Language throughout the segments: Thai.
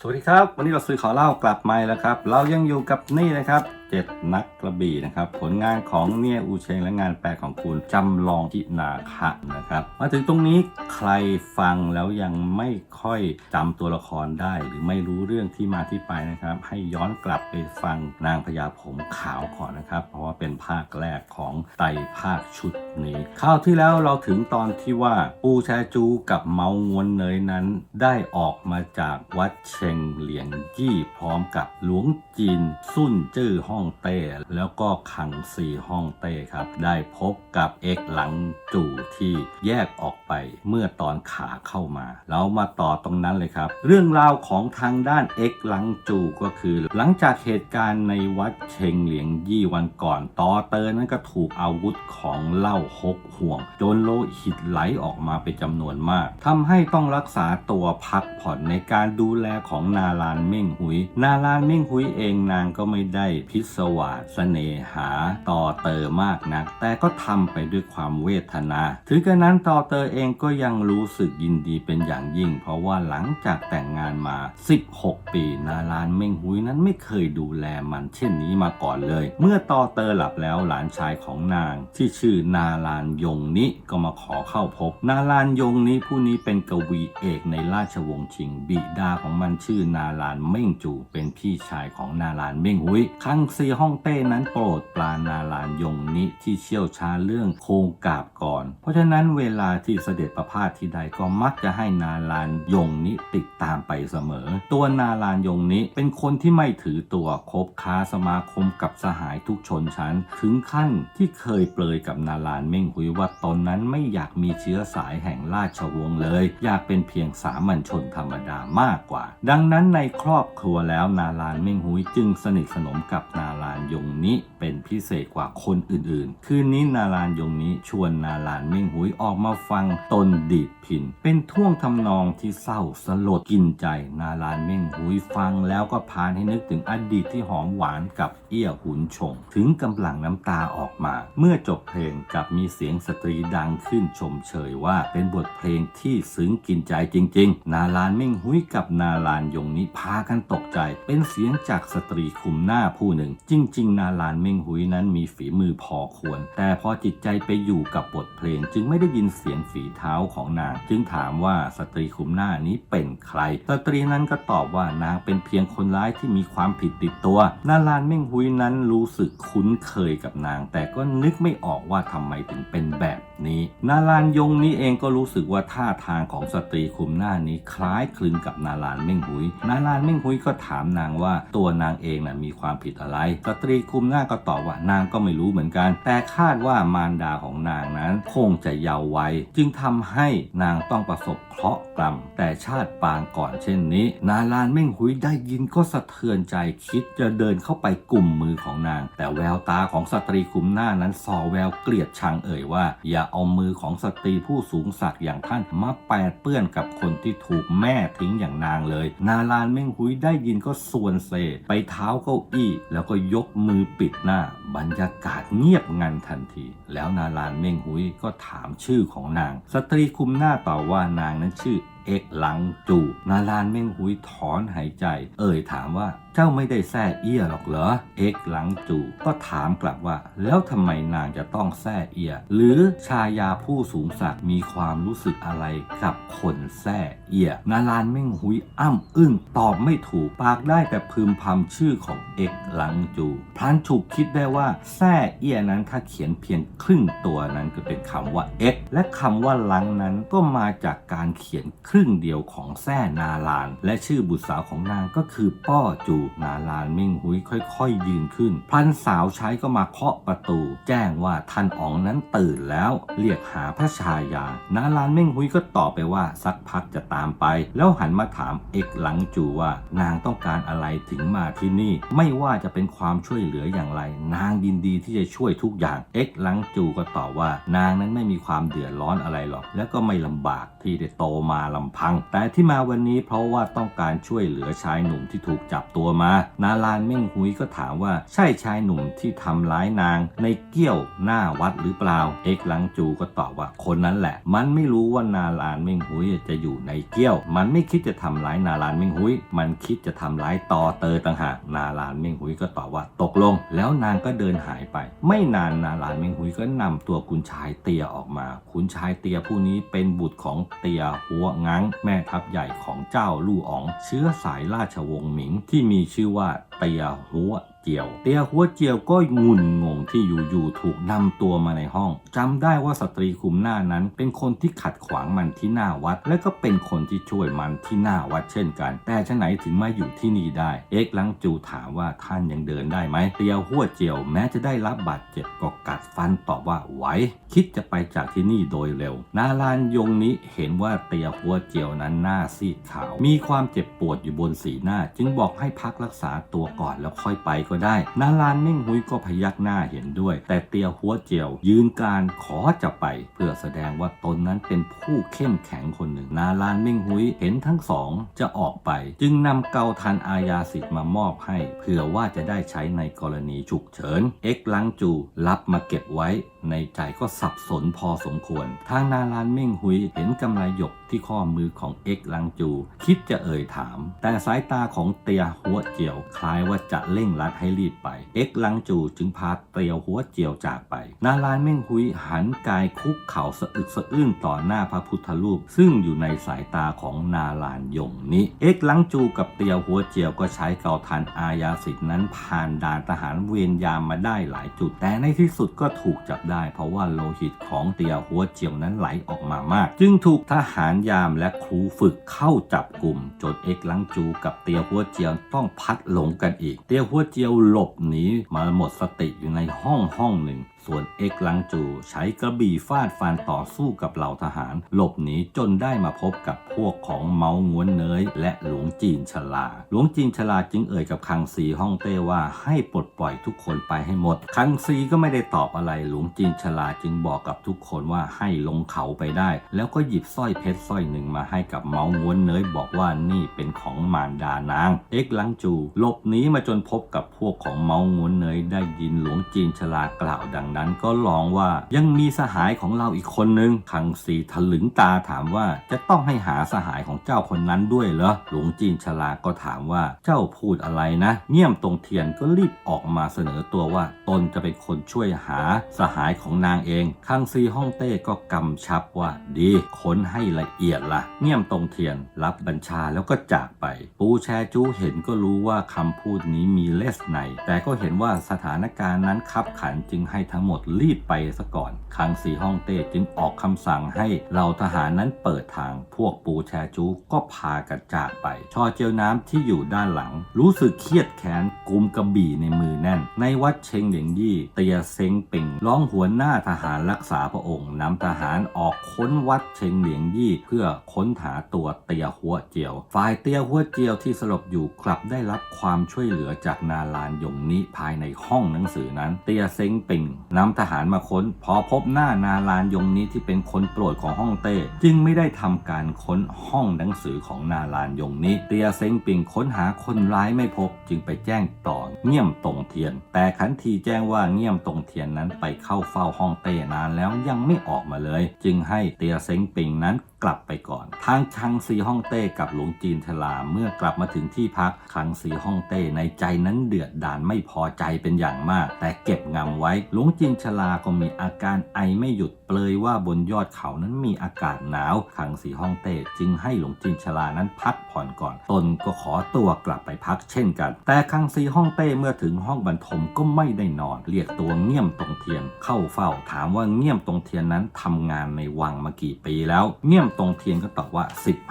สวัสดีครับ วันนี้เราซื้อขอเล่ากลับมาแล้วครับ เรายังอยู่กับนี่นะครับ เจ็ดนักกระบี่นะครับ ผลงานของเนี่ยอูเชงและงานแปลของคุณจำลองทินาคะนะครับ มาถึงตรงนี้ใครฟังแล้วยังไม่ค่อยจำตัวละครได้หรือไม่รู้เรื่องที่มาที่ไปนะครับ ให้ย้อนกลับไปฟังนางพญาผมขาวก่อนนะครับ เพราะว่าเป็นภาคแรกของไต่ภาคชุดนี้คราวที่แล้วเราถึงตอนที่ว่าปูแชจูกับเมางวนเนยนั้น ได้ออกมาจากวัดเชงเหลียงยี่พร้อมกับหลวงจีนซุ่นจื้อฮ่องเต้แล้วก็ขังซีฮ่องเต้ครับ ได้พบกับเอกหลังจู่ที่แยกออกไปเมื่อตอนขาเข้ามาเรามาต่อตรงนั้นเลยครับ เรื่องราวของทางด้านเอกหลังจู่ก็คือ หลังจากเหตุการณ์ในวัดเชงเหลียงยี่วันก่อนตอเตอร์นั้นก็ถูกอาวุธของเหล้าฮกห่วง จนโลหิตไหลออกมาเป็นจำนวนมากทำให้ต้องรักษาตัวพักผ่อนในการดูแลของนาลานเม่งหุย นาลานเม่งหุยเองนางก็ไม่ได้พิศวาสเสน่หาต่อเตอมากนัก แต่ก็ทำไปด้วยความเวทนา ถึงกระนั้นต่อเตอเองก็ยังรู้สึกยินดีเป็นอย่างยิ่ง เพราะว่าหลังจากแต่งงานมา 16 ปีนาลานเม่งหุยนั้นไม่เคยดูแลมันเช่นนี้มาก่อนเลย เมื่อต่อเตอหลับแล้วหลานชายของนาง ที่ชื่อนาลานยงนิก็มาขอเข้าพบ นาลานยงนิผู้นี้เป็นกวีเอกในราชวงศ์ชิงบิดาของมันชื่อนาลานเม่งจูเป็นพี่ชายของนาลานเม่งหุยคังซีฮ่องเต้นั้นโปรดปรานนาลานยงนิที่เชี่ยวชาญเรื่องโครงกาบก่อน เพราะฉะนั้นเวลาที่เสด็จประพาสที่ใดก็มักจะให้นาลานยงนิติดตามไปเสมอ ตัวนาลานยงนิเป็นคนที่ไม่ถือตัวคบค้าสมาคมกับสหายทุกชนชั้น ถึงขั้นที่เคยเปรยกับนาลานเม่งหุยว่าตนนั้นไม่อยากมีเชื้อสายแห่งราชวงศ์เลย อยากเป็นเพียงสามัญชนธรรมดามากกว่า ดังนั้นในครอบครัวแล้วนาลานเม่งหุยจึงสนิทสนมกับนาลานยงนิเป็นพิเศษกว่าคนอื่นๆ คืนนี้นาลานยงนิชวนนาลานเม่งหุยออกมาฟังตนดีดพิน เป็นท่วงทำนองที่เศร้าสลดกินใจนาลานเม่งหุยฟังแล้วก็พานให้นึกถึงอดีตที่หอมหวานกับเอี้ยหุนชง ถึงกำลังน้ำตาออกมา เมื่อจบเพลงกับมีเสียงสตรีดังขึ้นชมเชยว่าเป็นบทเพลงที่ซึ้งกินใจจริง ๆ นาลานเม่งหุยกับนาลานยงนิพากันตกใจ เป็นเสียงจากสตรีคุมหน้าผู้หนึ่งจริง ๆ นาลานเมงหุยนั้นมีฝีมือพอควร แต่พอจิตใจไปอยู่กับบทเพลง จึงไม่ได้ยินเสียงฝีเท้าของนาง จึงถามว่าสตรีคุมหน้านี้เป็นใคร สตรีนั้นก็ตอบว่านางเป็นเพียงคนร้ายที่มีความผิดติดตัว นาลานเม่งหุยนั้นรู้สึกคุ้นเคยกับนาง แต่ก็นึกไม่ออกว่าทำไมถึงเป็นแบบนี้ นาลานยงนี้เองก็รู้สึกว่าท่าทางของสตรีคุมหน้านี้คล้ายคลึงกับนาลานเม่งหุย นาลานเม่งหุยก็ถามนางว่าตัวนางเองน่ะมีความผิดอะไรสตรีคุมหน้าก็ตอบว่านางก็ไม่รู้เหมือนกัน แต่คาดว่ามารดาของนางนั้นคงจะเยาว์วัย จึงทำให้นางต้องประสบเคราะห์กรรม แต่ชาติปางก่อนเช่นนี้ นาลานเม่งหุยได้ยินก็สะเทือนใจคิดจะเดินเข้าไปกลุ่มมือของนาง แต่แววตาของสตรีคุมหน้านั้นส่อแววเกลียดชังเอ่ยว่า อย่าเอามือของสตรีผู้สูงศักดิ์อย่างท่านมาแปดเปื้อนกับคนที่ถูกแม่ทิ้งอย่างนางเลย นาลานเม่งหุยได้ยินก็ส่วนเซไปเท้าเก้าอี้แล้วก็ยกมือปิดหน้า บรรยากาศเงียบงันทันที แล้วนาลานเม่งหุยก็ถามชื่อของนาง สตรีคุมหน้าตอบว่านางนั้นชื่อเอกหลังจู นาลานเม่งหุยถอนหายใจ เอ่ยถามว่าเจ้าไม่ได้แซ่เอี้ยหรอกเหรอ เอกหลังจูก็ถามกลับว่า แล้วทำไมนางจะต้องแซ่เอี้ย หรือชายาผู้สูงศักดิ์มีความรู้สึกอะไรกับคนแซ่เอี้ย นาลานเม่งหุยอ้ำอึ้งตอบไม่ถูก ปากได้แต่พึมพำชื่อของเอกหลังจู พลันฉุกคิดได้ว่าแซ่เอี้ยนั้นถ้าเขียนเพียงครึ่งตัวนั้นก็เป็นคำว่าเอกและคำว่าหลังนั้นก็มาจากการเขียนครึ่งเดียวของแซ่นาลาน และชื่อบุตรสาวของนางก็คือป้อจูนาลานเม่งหุยค่อยๆ ยืนขึ้นพลันสาวใช้ก็มาเคาะประตู แจ้งว่าท่านอ๋องนั้นตื่นแล้ว เรียกหาพระชายา นาลานเม่งหุยก็ตอบไปว่าสักพักจะตามไป แล้วหันมาถามเอกหลังจูว่านางต้องการอะไรถึงมาที่นี่ ไม่ว่าจะเป็นความช่วยเหลืออย่างไร นางยินดีที่จะช่วยทุกอย่าง เอกหลังจูก็ตอบว่านางนั้นไม่มีความเดือดร้อนอะไรหรอก แล้วก็ไม่ลำบากที่ได้โตมาลำพัง แต่ที่มาวันนี้เพราะว่าต้องการช่วยเหลือชายหนุ่มที่ถูกจับตัวมา นาลานเม่งหุยก็ถามว่าใช่ชายหนุ่มที่ทำร้ายนาง ในเกี้ยวหน้าวัดหรือเปล่า เอกลังจูก็ตอบว่าคนนั้นแหละ มันไม่รู้ว่านาลานเม่งหุยจะอยู่ในเกี้ยว มันไม่คิดจะทำร้ายนาลานเม่งหุย มันคิดจะทำร้ายต่อเตอต่างหาก นาลานเม่งหุยก็ตอบว่าตกลง แล้วนางก็เดินหายไป ไม่นานนาลานเม่งหุยก็นำตัวคุณชายเตียออกมา คุณชายเตียผู้นี้เป็นบุตรของเตียหัวงังแม่ทัพใหญ่ของเจ้าลู่อ๋อง เชื้อสายราชวงศ์หมิงที่มีชื่อว่าเตียหัว จียว เตียหัวเจียวก็งุนงงที่อยู่ๆถูกนำตัวมาในห้องจำได้ว่าสตรีคุมหน้านั้น เป็นคนที่ขัดขวางมันที่หน้าวัด และก็เป็นคนที่ช่วยมันที่หน้าวัดเช่นกัน แต่ชะไหนถึงมาอยู่ที่นี่ได้ เอกลังจูถามว่าท่านยังเดินได้ไหมเตียหัวเจียวแม้จะได้รับบาดเจ็บก็กัดฟันตอบว่าไหวคิดจะไปจากที่นี่โดยเร็ว นาลานยงนี้เห็นว่าเตียหัวเจียวนั้นหน้าซีดขาว มีความเจ็บปวดอยู่บนสีหน้า จึงบอกให้พักรักษาตัวก่อนแล้วค่อยไปก็ได้นาลานเม่งหุยก็พยักหน้าเห็นด้วย แต่เตียหัวเจียว ยืนการขอจะไป เพื่อแสดงว่าตนนั้นเป็นผู้เข้มแข็งคนหนึ่ง นาลานเม่งหุยเห็นทั้งสองจะออกไป จึงนำเกาทันอาญาสิทธิ์มามอบให้เพื่อว่าจะได้ใช้ในกรณีฉุกเฉินเอ็กลังจูรับมาเก็บไว้ ในใจก็สับสนพอสมควร ทางนาลานเม่งหุยเห็นกำไรหยก ที่ข้อมือของเอ็กลังจู คิดจะเอ่ยถาม แต่สายตาของเตียหัวเจียว คล้ายว่าจะเร่งรัดให้รีบไปเอ็กลังจูจึงพาเตียหัวเจียวจากไป นาลานเม่งหุยหันกายคุกเข่าสะอึกสะอื้นต่อหน้าพระพุทธรูป ซึ่งอยู่ในสายตาของนาลานยงนี้ เอ็กลังจูกับเตียหัวเจียวก็ใช้เกาทันอาญาสิทธินั้นผ่านด่านทหารเวรยามมาได้หลายจุด แต่ในที่สุดก็ถูกจับได้ เพราะว่าโลหิตของเตียหัวเจียวนั้นไหลออกมามาก จึงถูกทหารยามและครูฝึกเข้าจับกลุ่ม จนเอกลังจูกับเตียวหัวเจียวต้องพัดหลงกันอีก เตียวหัวเจียวหลบหนีมาหมดสติอยู่ในห้องห้องหนึ่ง ส่วนเอกลังจูใช้กระบี่ฟาดฟันต่อสู้กับเหล่าทหาร หลบหนีจนได้มาพบกับพวกของเมาง้วนเนยและหลวงจีนฉลา หลวงจีนฉลาจึงเอ่ยกับคังซีฮ่องเต้ว่าให้ปลดปล่อยทุกคนไปให้หมด คังซีก็ไม่ได้ตอบอะไรหลวงจีนฉลาจึงบอกกับทุกคนว่าให้ลงเขาไปได้ แล้วก็หยิบสร้อยเพชรสร้อยหนึ่งมาให้กับเมาง้วนเนยบอกว่านี่เป็นของมารดานาง เอกลังจู หลบหนีมาจนพบกับพวกของเมาง้วนเนยได้ยินหลวงจีนฉลากล่าวดังนั้นก็ลองว่ายังมีสหายของเราอีกคนนึงคังซีถลึงตาถามว่าจะต้องให้หาสหายของเจ้าคนนั้นด้วยเหรอหลวงจีนฉลาก็ถามว่าเจ้าพูดอะไรนะ เงี่ยมตรงเทียนก็รีบออกมาเสนอตัวว่า ตนจะเป็นคนช่วยหาสหายของนางเองคังซีฮ่องเต้ก็กำชับว่าดีค้นให้ละเอียดละเงี่ยมตรงเทียนรับบัญชาแล้วก็จากไป ปูแชจูเห็นก็รู้ว่าคำพูดนี้มีเลสในแต่ก็เห็นว่าสถานการณ์นั้นคับขันจึงให้ทั้งหมดรีบไปซะก่อนคังสีฮ่องเต้จึงออกคำสั่งให้เหล่าทหารนั้นเปิดทางพวกปูแชจูก็พากันจากไป ชอเจียวน้ำที่อยู่ด้านหลัง รู้สึกเครียดแค้นกุมกระบี่ในมือแน่น ในวัดเชงเหลียงยี่เตียเซ็งปิงร้องหัวหน้าทหารรักษาพระองค์นำทหารออกค้นวัดเชงเหลียงยี่ เพื่อค้นหาตัวเตียหัวเจียว ฝ่ายเตียหัวเจียวที่สลบอยู่กลับได้รับความช่วยเหลือจากนาลานยงนี้ภายในห้องหนังสือนั้น เตียเซ็งปิงนำทหารมาค้น พอพบหน้านาลานยงนี้ที่เป็นคนโปรดของฮ่องเต้ จึงไม่ได้ทำการค้นห้องหนังสือของนาลานยงนี้ เตียเซ็งปิงค้นหาคนร้ายไม่พบ จึงไปแจ้งต่อเงี่ยมตงเทียน แต่ขันทีแจ้งว่าเงี่ยมตงเทียนนั้นไปเข้าเฝ้าฮ่องเต้นานแล้วยังไม่ออกมาเลย จึงให้เตียเซ็งปิงนั้นกลับไปก่อน ทางชังซีฮ่องเต้กับหลวงจีนทลาเมื่อกลับมาถึงที่พักชังซีฮ่องเต้ในใจนั้นเดือดดานไม่พอใจเป็นอย่างมาก แต่เก็บงำไว้ หลวงจีนชลาก็มีอาการไอไม่หยุด เปลยว่าบนยอดเขานั้นมีอากาศหนาวคังซีฮ่องเต้จึงให้หลวงจีนชลานั้นพักผ่อนก่อน ตนก็ขอตัวกลับไปพักเช่นกัน แต่คังซีฮ่องเต้เมื่อถึงห้องบรรทมก็ไม่ได้นอน เรียกตัวเงี่ยมตรงเทียนเข้าเฝ้าถามว่าเงี่ยมตรงเทียนนั้นทำงานในวังมากี่ปีแล้ว เงี่ยมตรงเทียนก็ตอบว่า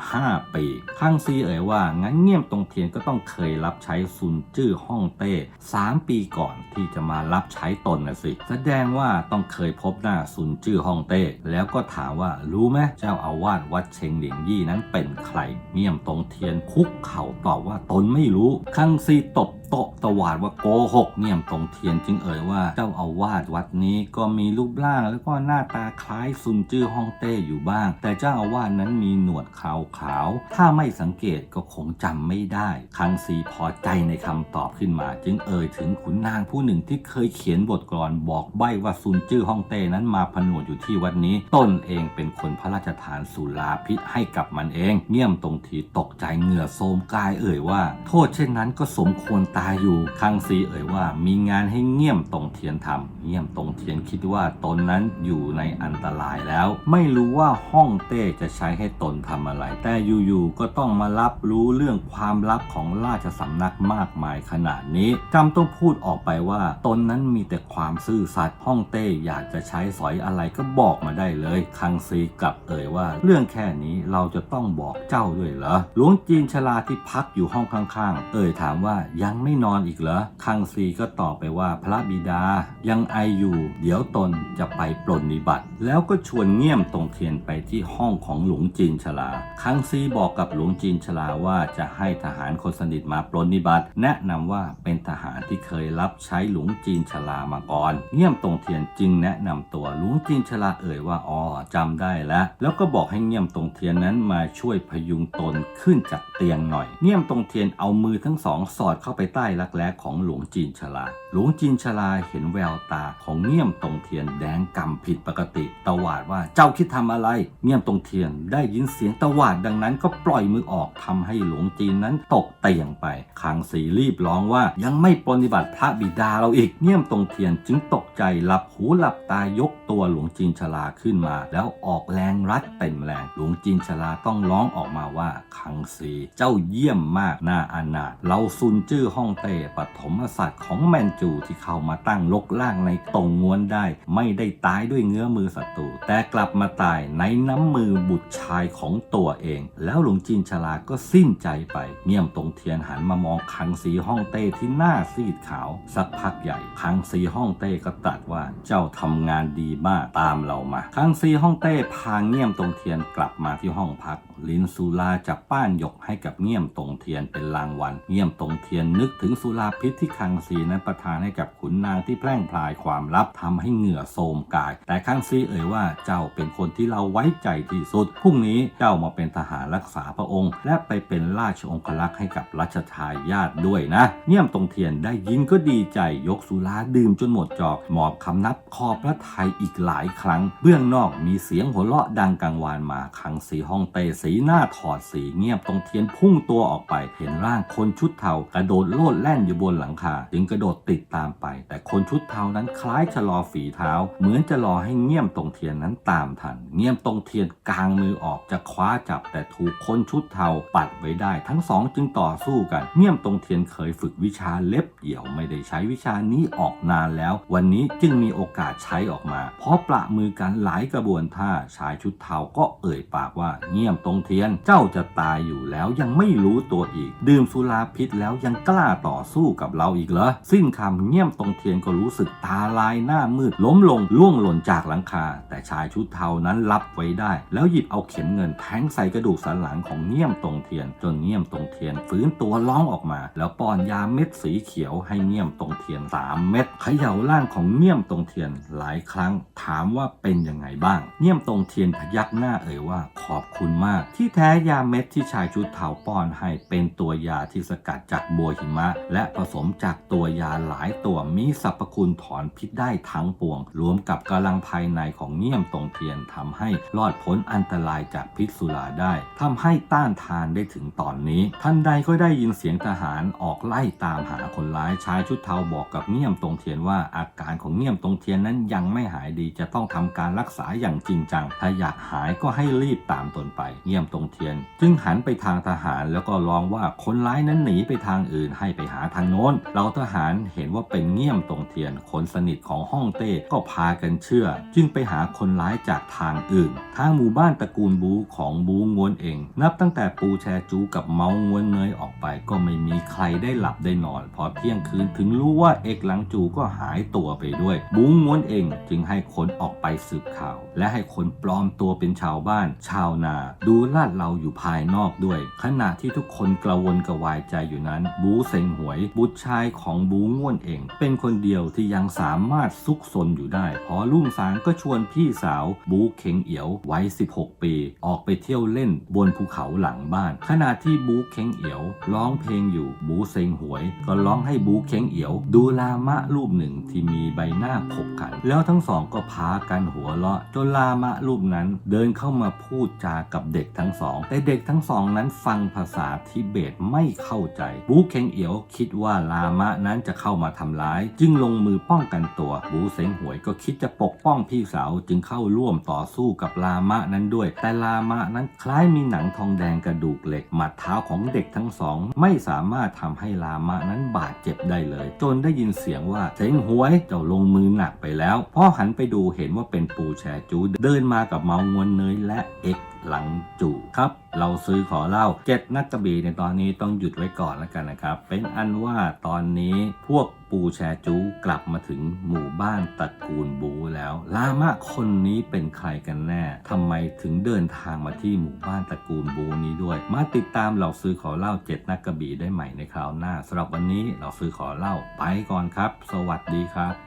15 ปีคังซีเอ่ยว่างั้นเงี่ยมตรงเทียนก็ต้องเคยรับใช้ซุนจื้อฮ่องเต้3ปีก่อนที่จะมารับใช้ตนนะสิแสดงว่าต้องเคยพบหน้าซุนจื้อฮ่องเต้ แล้วก็ถามว่ารู้ไหมเจ้าอาวาสวัดเชงเหลียงยี่นั้นเป็นใคร เงี่ยมตรงเทียนคุกเข่าตอบว่าตนไม่รู้คังซีตบโต๊ะตวาดว่าโกหกเงี่ยมตรงเทียนจึงเอ่ยว่าเจ้าอาวาสวัดนี้ก็มีรูปร่างแล้วก็หน้าตาคล้ายซุนจื้อฮ่องเต้อยู่บ้าง แต่เจ้าอาว่านั้นมีหนวดขาวขาวๆถ้าไม่สังเกตก็คงจำไม่ได้คังซีพอใจในคำตอบขึ้นมา จึงเอ่ยถึงขุนนางผู้หนึ่งที่เคยเขียนบทกลอนบอกใบ้ว่าซุนจื้อฮ่องเต้นั้นมาผนวดอยู่ที่วัดนี้ ตนเองเป็นคนพระราชทานสุราพิษให้กับมันเอง เงี่ยมตรงทีตกใจเหงื่อโทมกายเอ่ยว่า โทษเช่นนั้นก็สมควรตายอยู่คังซีเอ่ยว่า มีงานให้เงี่ยมตรงเทียนทำเงี่ยมตรงเทียนคิดว่าตนนั้นอยู่ในอันตรายแล้ว ไม่รู้ว่าฮ่องเต้จะใช้ให้ตนทำอะไร แต่อยู่ๆก็ต้องมารับรู้เรื่องความลับของราชสำนักมากมายขนาดนี้จำต้องพูดออกไปว่า ตนนั้นมีแต่ความซื่อสัตย์ฮ่องเต้อยากจะใช้สอยอะไรก็บอกมาได้เลยคังซีกลับเอ่ยว่า เรื่องแค่นี้เราจะต้องบอกเจ้าด้วยเหรอหลวงจีนชลาที่พักอยู่ห้องข้างๆ เอ่ยถามว่ายังไไม่นอนอีกเหรอ คังซีก็ตอบไปว่าพระบิดายังไออยู่เดี๋ยวตนจะไปปลนนิบัติ แล้วก็ชวนเงี่ยมตรงเทียนไปที่ห้องของหลวงจีนชลา คังซีบอกกับหลวงจีนชลาว่าจะให้ทหารคนสนิทมาปลนนิบัติ แนะนำว่าเป็นทหารที่เคยรับใช้หลวงจีนชลามาก่อน เงี่ยมตรงเทียนจึงแนะนำตัวหลวงจีนชลาเอ่ยว่าอ๋อจำได้แล้ว แล้วก็บอกให้เงี่ยมตรงเทียนนั้นมาช่วยพยุงตนขึ้นจากเตียงหน่อย เงี่ยมตรงเทียนเอามือทั้งสองสอดเข้าไปใต้รักแร้ของหลวงจีนฉลาดหลวงจีนชลาเห็นแววตาของเงี่ยมตรงเทียนแดงกำผิดปกติ ตวาดว่าเจ้าคิดทำอะไร เงี่ยมตรงเทียนได้ยินเสียงตวาดดังนั้นก็ปล่อยมือออกทำให้หลวงจีนนั้นตกเตียงไปคางสีรีบร้องว่ายังไม่ปฏิบัติพระบิดาเราอีกเงี่ยมตรงเทียนจึงตกใจหลับหูหลับตายกตัวหลวงจีนชลาขึ้นมา แล้วออกแรงรัดเต็มแรงหลวงจีนชลาต้องร้องออกมาว่าคังซีเจ้าเยี่ยมมากน่าอนาถเราซุนจื้อฮ่องเต้ปฐมศัตริย์ของแมนจูที่เข้ามาตั้งลกล่างในตรงงวนได้ ไม่ได้ตายด้วยเงื้อมือศัตรูแต่กลับมาตายในน้ำมือบุตรชายของตัวเอง แล้วหลวงจีนชลาก็สิ้นใจไป เงี่ยมตรงเทียนหันมามองคังสีฮ่องเต้ที่หน้าซีดขาว สักพักใหญ่คังสีฮ่องเต้ก็ตรัสว่าเจ้าทำงานดีมากตามเรามาคังสีฮ่องเต้พาเงี่ยมตรงเทียนกลับมาที่ห้องพัก ลินสุราจะป้านหยกให้กับเงี่ยมตรงเทียนเป็นรางวัลเงี่ยมตรงเทียนนึกถึงสุราพิษที่คังสีนั้นประทานให้กับขุนนางที่แพร่งพลายความลับทำให้เหงื่อโทรมกาย แต่คังซีเอ่ยว่าเจ้าเป็นคนที่เราไว้ใจที่สุดพรุ่งนี้เจ้ามาเป็นทหารรักษาพระองค์ และไปเป็นราชองครักษ์ให้กับรัชทายาทด้วยนะ เงี่ยมตรงเทียนได้ยินก็ดีใจยกสุราดื่มจนหมดจอกหมอบคำนับขอบพระไทยอีกหลายครั้ง เบื้องนอกมีเสียงหัวเราะดังกังวานมาคังสีห้องเตสหน้าถอดสีเงียบตรงเทียนพุ่งตัวออกไป เห็นร่างคนชุดเทากระโดดโลดแล่นอยู่บนหลังคา จึงกระโดดติดตามไป แต่คนชุดเทานั้นคล้ายชะลอฝีเท้า เหมือนจะรอให้เงียมตรงเทียนนั้นตามทัน เงียมตรงเทียนกางมือออกจะคว้าจับ แต่ถูกคนชุดเทาปัดไว้ได้ ทั้งสองจึงต่อสู้กัน เงียมตรงเทียนเคยฝึกวิชาเล็บเหี่ยวไม่ได้ใช้วิชานี้ออกนานแล้ว วันนี้จึงมีโอกาสใช้ออกมา เพราะประมือกันหลายกระบวนท่าชายชุดเทาก็เอ่ยปากว่าเงียมตรงเทียน เจ้าจะตายอยู่แล้วยังไม่รู้ตัวอีก ดื่มสุราพิษแล้วยังกล้าต่อสู้กับเราอีกเหรอสิ้นคำเงียมตรงเทียนก็รู้สึกตาลายหน้ามืดล้มลงล่วงหล่นจากหลังคา แต่ชายชุดเทานั้นรับไว้ได้ แล้วหยิบเอาเข็มเงินแทงใส่กระดูกสันหลังของเงี่ยมตรงเทียน จนเงี่ยมตรงเทียนฟื้นตัวร้องออกมา แล้วป้อนยาเม็ดสีเขียวให้เงี่ยมตรงเทียน3เม็ดเขย่าร่างของเงี่ยมตรงเทียนหลายครั้ง ถามว่าเป็นยังไงบ้าง เงี่ยมตรงเทียนพยักหน้าเอ่ยว่าขอบคุณมากที่แท้ยาเม็ดที่ชายชุดเทาป้อนให้เป็นตัวยาที่สกัดจากบัวหิมะ และผสมจากตัวยาหลายตัวมีสรรพคุณถอนพิษได้ทั้งปวง รวมกับกำลังภายในของเงี่ยมตรงเทียนทำให้รอดพ้นอันตรายจากพิษสุราได้ทำให้ต้านทานได้ถึงตอนนี้ทันใดก็ได้ยินเสียงทหารออกไล่ตามหาคนร้ายชายชุดเทาบอกกับเงี่ยมตรงเทียนว่าอาการของเงี่ยมตรงเทียนนั้นยังไม่หายดีจะต้องทำการรักษาอย่างจริงจังถ้าอยากหายก็ให้รีบตามตนไปเงี่ยมตรงเทียน จึงหันไปทางทหารแล้วก็ร้องว่าคนร้ายนั้นหนีไปทางอื่นให้ไปหาทางโน้นเราทหารเห็นว่าเป็นเงี่ยมตรงเทียนคนสนิทของฮ่องเต้ก็พากันเชื่อ จึงไปหาคนร้ายจากทางอื่น ทางหมู่บ้านตระกูลบูของบูงวนเอง นับตั้งแต่ปูแชจูกับเมางวนเนยออกไป ก็ไม่มีใครได้หลับได้นอน พอเที่ยงคืนถึงรู้ว่าเอกหลังจูก็หายตัวไปด้วย บูงวนเองจึงให้คนออกไปสืบข่าว และให้คนปลอมตัวเป็นชาวบ้าน ชาวนาดูลาดเราอยู่ภายนอกด้วย ขณะที่ทุกคนกระวนกระวายใจอยู่นั้น บูเซ็งหวย บุตรชายของบูง่วนเอง เป็นคนเดียวที่ยังสามารถซุกซนอยู่ได้ พอรุ่งสางก็ชวนพี่สาวบูเข็งเอียววัย16 ปี ออกไปเที่ยวเล่นบนภูเขาหลังบ้าน ขณะที่บูเข็งเอียว ร้องเพลงอยู่บูเซ็งหวย ก็ร้องให้บูเข็งเอียว ดูลามะรูปหนึ่งที่มีใบหน้าขบขัน แล้วทั้งสองก็พากันหัวเราะจนลามะรูปนั้นเดินเข้ามาพูดจากับเด็กทั้งสอง แต่เด็กทั้งสองนั้นฟังภาษาทิเบตไม่เข้าใจ บูเข็งเอียวคิดว่าลามะนั้นจะเข้ามาทำร้าย จึงลงมือป้องกันตัว บูเซงหวยก็คิดจะปกป้องพี่สาวจึงเข้าร่วมต่อสู้กับลามะนั้นด้วย แต่ลามะนั้นคล้ายมีหนังทองแดงกระดูกเหล็กหมัดเท้าของเด็กทั้งสอง ไม่สามารถทำให้ลามะนั้นบาดเจ็บได้เลย จนได้ยินเสียงว่าเซงหวยเจ้าลงมือหนักไปแล้วพ่อหันไปดูเห็นว่าเป็นปูแชจูเดินมากับเมางวนเนยและเอ็กหลังจูครับ เราซื้อขอเล่าเจ็ดนักกระบี่ในตอนนี้ต้องหยุดไว้ก่อนแล้วกันนะครับ เป็นอันว่าตอนนี้พวกปูแชจูกลับมาถึงหมู่บ้านตระกูลบูแล้ว ลามะคนนี้เป็นใครกันแน่ทำไมถึงเดินทางมาที่หมู่บ้านตระกูลบูนี้ด้วย มาติดตามเราซื้อขอเล่าเจ็ดนักกระบี่ได้ใหม่ในคราวหน้าสำหรับวันนี้เราซื้อขอเล่าไปก่อนครับ สวัสดีครับ